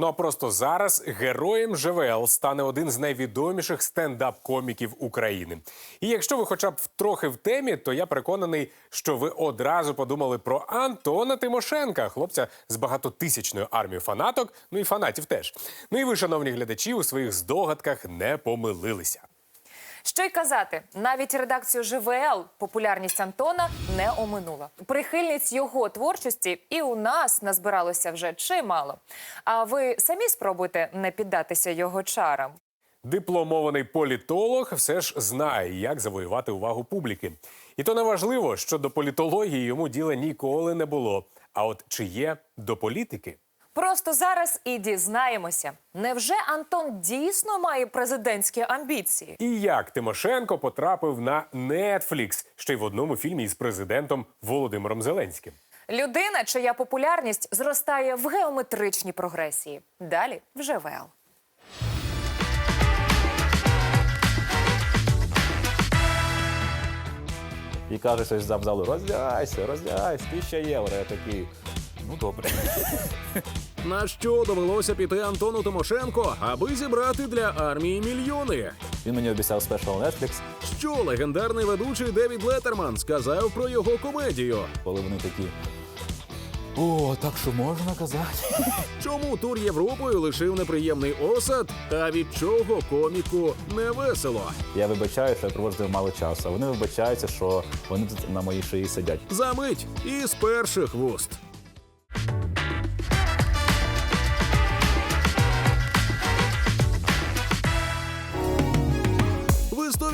Ну а просто зараз героєм ЖВЛ стане один з найвідоміших стендап-коміків України. І якщо ви хоча б трохи в темі, то я переконаний, що ви одразу подумали про Антона Тимошенка, хлопця з багатотисячною армією фанаток, ну і фанатів теж. Ну і ви, шановні глядачі, у своїх здогадках не помилилися. Що й казати, навіть редакцію ЖВЛ популярність Антона не оминула. Прихильниць його творчості і у нас назбиралося вже чимало. А ви самі спробуйте не піддатися його чарам. Дипломований політолог все ж знає, як завоювати увагу публіки. І то не важливо, що до політології йому діла ніколи не було. А от чи є до політики? Просто зараз і дізнаємося, невже Антон дійсно має президентські амбіції? І як Тимошенко потрапив на Netflix, ще й в одному фільмі із президентом Володимиром Зеленським. Людина, чия популярність зростає в геометричній прогресії. Далі в ЖВЛ. І каже щось зам залу, роздягайся, роздягайся, тисяча євро. Я такий, ну добре. На що довелося піти Антону Тимошенко, аби зібрати для армії мільйони? Він мені обіцяв спешл Netflix, Що легендарний ведучий Девід Леттерман сказав про його комедію? коли вони такі. О, так що можна казати? Чому тур Європою лишив неприємний осад? Та від чого коміку не весело? Я вибачаю, що я проводжу мало часу. А вони вибачаються, що вони тут на моїй шиї сидять. Замить із перших вуст.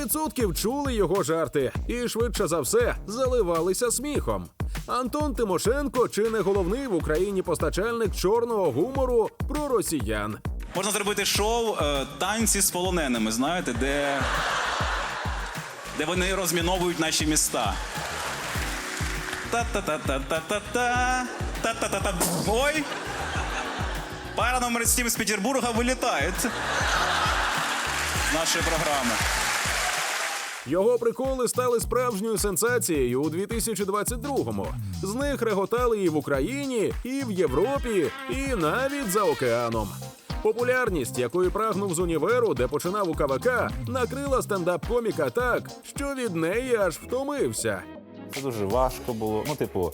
100% чули його жарти і швидше за все заливалися сміхом. Антон Тимошенко чи не головний в Україні постачальник чорного гумору про росіян. Можна зробити шоу е, танці з полоненими, знаєте, де, де вони розміновують наші міста. Та-та-та-та-та-та-та. Та-та-та-та. Ой! Пара номер 7 з Петербурга вилітає з нашої програми. Його приколи стали справжньою сенсацією у 2022-му. З них реготали і в Україні, і в Європі, і навіть за океаном. Популярність, якої прагнув з універу, де починав у КВК, накрила стендап-коміка так, що від неї аж втомився. Це дуже важко було. Ну, типу,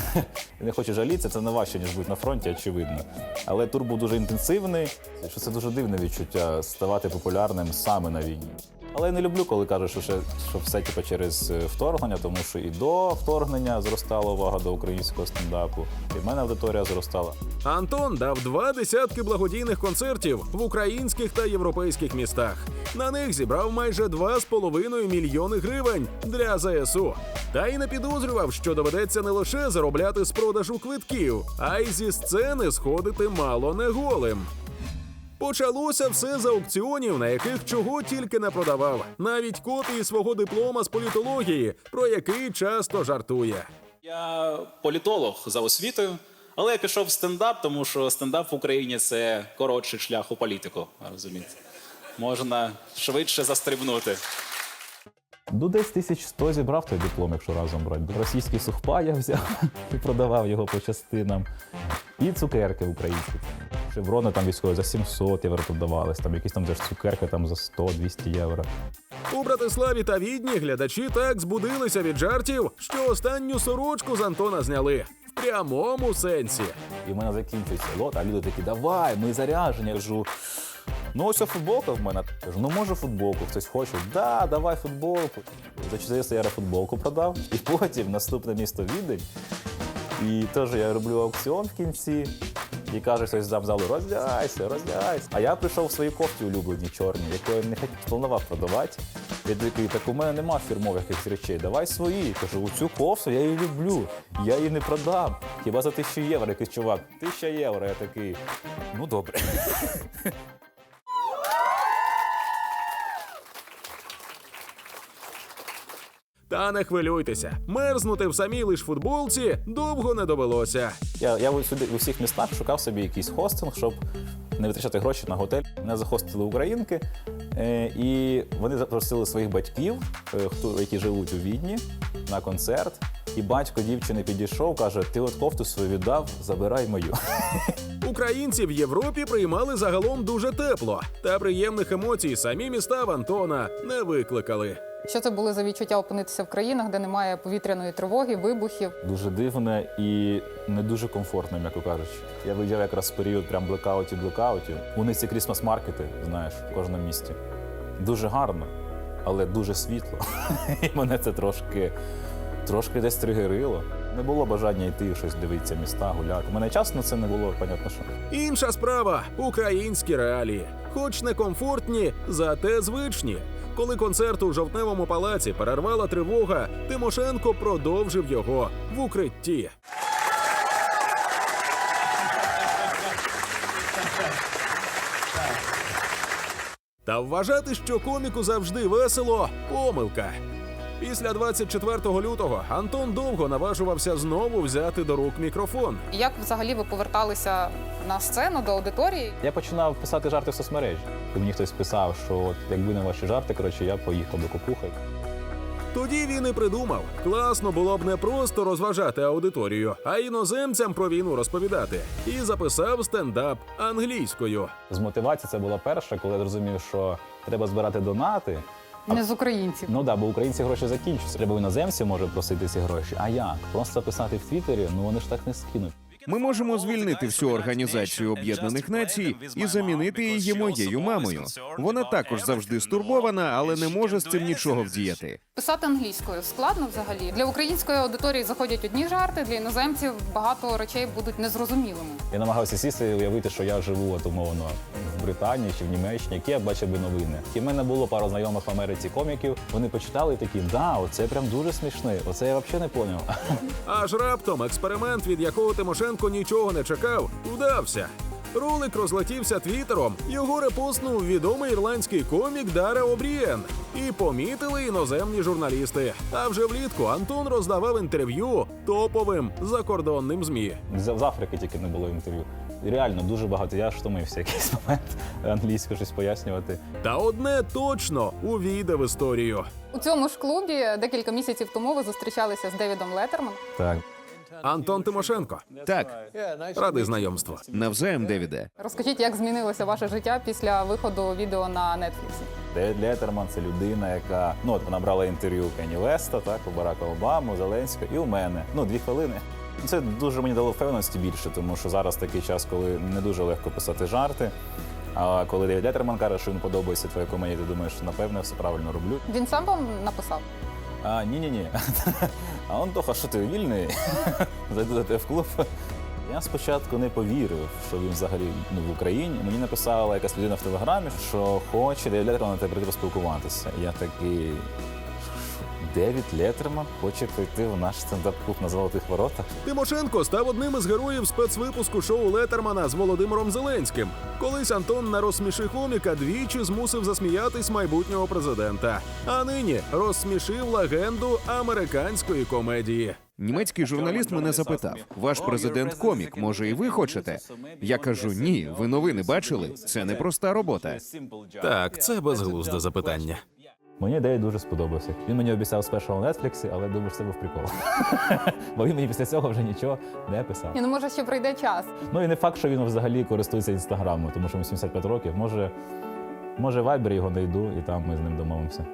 не хочу жалітися, це не важче, ніж бути на фронті, очевидно. Але тур був дуже інтенсивний, що це дуже дивне відчуття ставати популярним саме на війні. Але я не люблю, коли кажуть, що, що все типу, через е, вторгнення, тому що і до вторгнення зростала увага до українського стендапу, і в мене аудиторія зростала. Антон дав два десятки благодійних концертів в українських та європейських містах. На них зібрав майже 2,5 мільйони гривень для ЗСУ. Та й не підозрював, що доведеться не лише заробляти з продажу квитків, а й зі сцени сходити мало не голим. Почалося все з аукціонів, на яких чого тільки не продавав, навіть копії свого диплома з політології, про який часто жартує. Я політолог за освітою, але я пішов в стендап, тому що стендап в Україні це коротший шлях у політику. Розумієте? Можна швидше застрибнути. Ну, десь 1100 зібрав той диплом, якщо разом брати. Російський сухпа я взяв і продавав його по частинам. І цукерки українські. Шеврони там військові за 700 євро продавались, там якісь там цукерки там за 100-200 євро. У Братиславі та Відні глядачі так збудилися від жартів, що останню сорочку з Антона зняли в прямому сенсі. І в мене закінчується лот, а люди такі, давай, ми заряжені. Я кажу, ну ось футболка в мене. Кажу, ну може футболку, хтось хоче. Да, давай футболку. За 400 євро футболку продав. І потім наступне місто Відень. І теж я роблю аукціон в кінці. І каже щось зам залу, роздягайся, роздягайся. А я прийшов в своїй кофті улюбленій чорній, яку я не планував продавати. Я такий, так у мене нема фірмових якихось речей, давай свої. Кажу, у цю кофту я її люблю, я її не продам. Хіба за тисячу євро якийсь чувак, тисяча євро. Я такий, ну добре. Та не хвилюйтеся, мерзнути в самій лиш футболці довго не довелося. Я, я сюди у всіх містах шукав собі якийсь хостинг, щоб не витрачати гроші на готель. Мене захостили українки. Е, І вони запросили своїх батьків, е, хто які живуть у Відні, на концерт. І батько дівчини підійшов, каже: Ти от кофту свою віддав, забирай мою. Українці в Європі приймали загалом дуже тепло, та приємних емоцій самі міста в Антона не викликали. Що це були за відчуття опинитися в країнах, де немає повітряної тривоги, вибухів? Дуже дивне і не дуже комфортно, м'яко кажучи. Я виїжджав якраз в період прям блекаутів блекаутів. У них ці крісмас-маркети, знаєш, в кожному місті. Дуже гарно, але дуже світло. І мене це трошки, трошки десь тригерило. Не було бажання йти щось дивитися, міста, гуляти. У мене час на це не було, понятно, що. Інша справа українські реалії, хоч не комфортні, зате звичні. Коли концерт у жовтневому палаці перервала тривога, Тимошенко продовжив його в укритті. Та вважати, що коміку завжди весело помилка. Після 24 лютого Антон довго наважувався знову взяти до рук мікрофон. Як взагалі ви поверталися на сцену до аудиторії? Я починав писати жарти в соцмережі. І мені хтось писав, що от якби не ваші жарти, коротше, я поїхав до кукухи. Тоді він і придумав. Класно було б не просто розважати аудиторію, а іноземцям про війну розповідати. І записав стендап англійською. З мотивації це була перша, коли я зрозумів, що треба збирати донати. Не з українців. Ну да, бо українці гроші закінчуються. Треба іноземці може просити ці гроші. А як? Просто писати в Твіттері, ну вони ж так не скинуть. Ми можемо звільнити всю організацію Об'єднаних Націй і замінити її моєю мамою. Вона також завжди стурбована, але не може з цим нічого вдіяти. Писати англійською складно взагалі. Для української аудиторії заходять одні жарти, для іноземців багато речей будуть незрозумілими. Я намагався сісти і уявити, що я живу от, умовно в Британії чи в Німеччині, які я бачив би новини. І в мене було пару знайомих в Америці коміків. Вони почитали і такі, да, оце прям дуже смішне. Оце я взагалі не поняв. Аж раптом експеримент, від якого Тимошенко нічого не чекав, вдався. Ролик розлетівся твіттером. Його репостнув відомий ірландський комік Дара Обрієн. І помітили іноземні журналісти. А вже влітку Антон роздавав інтерв'ю топовим закордонним змі. З з Африки тільки не було інтерв'ю. Реально дуже багато. Я ж втомився якийсь момент англійською щось пояснювати. Та одне точно увійде в історію. У цьому ж клубі декілька місяців тому ви зустрічалися з Девідом Леттерман. Так. Антон Тимошенко. Так, Радий знайомству. навзаєм, Девіде. Розкажіть, як змінилося ваше життя після виходу відео на Нетфліксі? Девід Леттерман це людина, яка ну от вона брала інтерв'ю у Кені Веста, так у Барака Обаму, у Зеленського і у мене. Ну дві хвилини. Це дуже мені дало впевненості більше, тому що зараз такий час, коли не дуже легко писати жарти. А коли Девід Леттерман каже, що він подобається твоя комедія, ти думаєш, напевне, все правильно роблю. Він сам вам написав? А ні, ні, ні. А он Тоха, що ти вільний? Зайду до тебе в клуб. Я спочатку не повірив, що він взагалі ну, в Україні. Мені написала якась людина в телеграмі, що хоче Девід на тебе прийти поспілкуватися. Я такий. Девід Леттерман хоче прийти в наш стендап-клуб на золотих воротах. Тимошенко став одним із героїв спецвипуску шоу Леттермана з Володимиром Зеленським. Колись Антон на розсміши коміка двічі змусив засміятись майбутнього президента. А нині розсмішив легенду американської комедії. Німецький журналіст мене запитав: ваш президент комік, може, і ви хочете? Я кажу: ні, ви новини бачили? Це не проста робота. Так, це безглузде запитання. Мені Девід дуже сподобався. Він мені обіцяв на Нетфліксі, але думаю, що це був прикол. Бо він мені після цього вже нічого не писав. Ні, ну може ще прийде час. Ну і не факт, що він взагалі користується інстаграмом, тому що йому 75 років. Може, може, вайбер його знайду, і там ми з ним домовимося.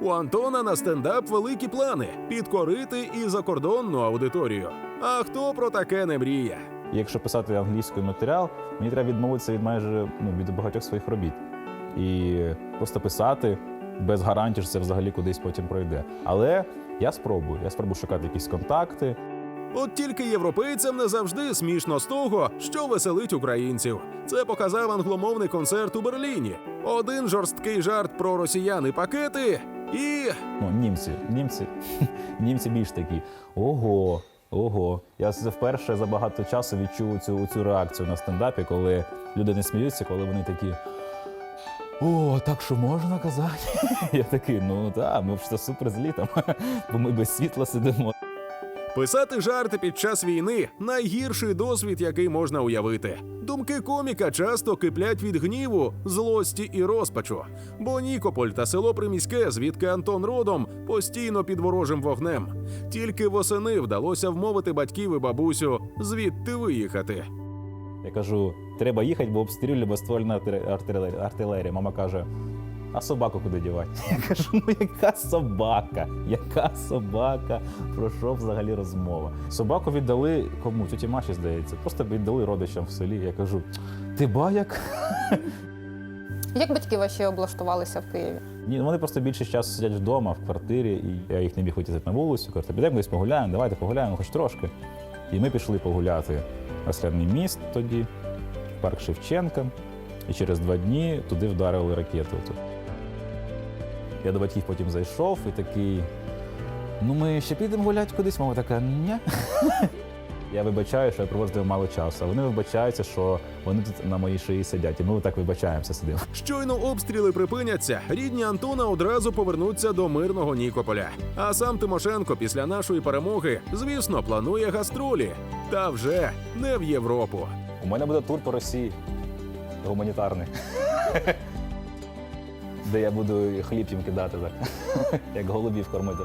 У Антона на стендап великі плани підкорити і закордонну аудиторію. А хто про таке не мріє? Якщо писати англійською матеріал, мені треба відмовитися від майже ну, від багатьох своїх робіт. І просто писати без гарантії, що це взагалі кудись потім пройде. Але я спробую. Я спробую шукати якісь контакти. От тільки європейцям не завжди смішно з того, що веселить українців. Це показав англомовний концерт у Берліні. Один жорсткий жарт про росіян і пакети, і Ну, німці, німці, німці більш такі. Ого, ого. Я вперше за багато часу відчув цю, цю реакцію на стендапі, коли люди не сміються, коли вони такі. О, так що можна казати? Я такий, ну так, ми ж це супер злі там, бо ми без світла сидимо. Писати жарти під час війни найгірший досвід, який можна уявити. Думки коміка часто киплять від гніву, злості і розпачу. Бо Нікополь та село Приміське, звідки Антон родом, постійно під ворожим вогнем. Тільки восени вдалося вмовити батьків і бабусю звідти виїхати. Я кажу, треба їхати, бо обстрілює безствольна артилерія- артилерія. Мама каже: а собаку куди дівати? Я кажу, ну яка собака? Яка собака? Про що взагалі розмова? Собаку віддали кому? Тіті Маші, здається. Просто віддали родичам в селі. Я кажу, ти баяк? Як батьки ваші облаштувалися в Києві? Ні, вони просто більше часу сидять вдома, в квартирі, і я їх не міг витягти на вулицю. Кажу, «Та підемо десь погуляємо, давайте погуляємо, хоч трошки. І ми пішли погуляти в міст тоді, парк Шевченка. І через два дні туди вдарили ракету. Я до батьків потім зайшов і такий. Ну, ми ще підемо гуляти кудись. Мама така, ні. Я вибачаю, що я ними мало часу. А вони вибачаються, що вони тут на моїй шиї сидять. І ми отак вибачаємося сидимо. Щойно обстріли припиняться, рідні Антона одразу повернуться до мирного Нікополя. А сам Тимошенко після нашої перемоги, звісно, планує гастролі. Та вже не в Європу. У мене буде тур по Росії гуманітарний. Де я буду хліб їм кидати, так. як голубів кормити.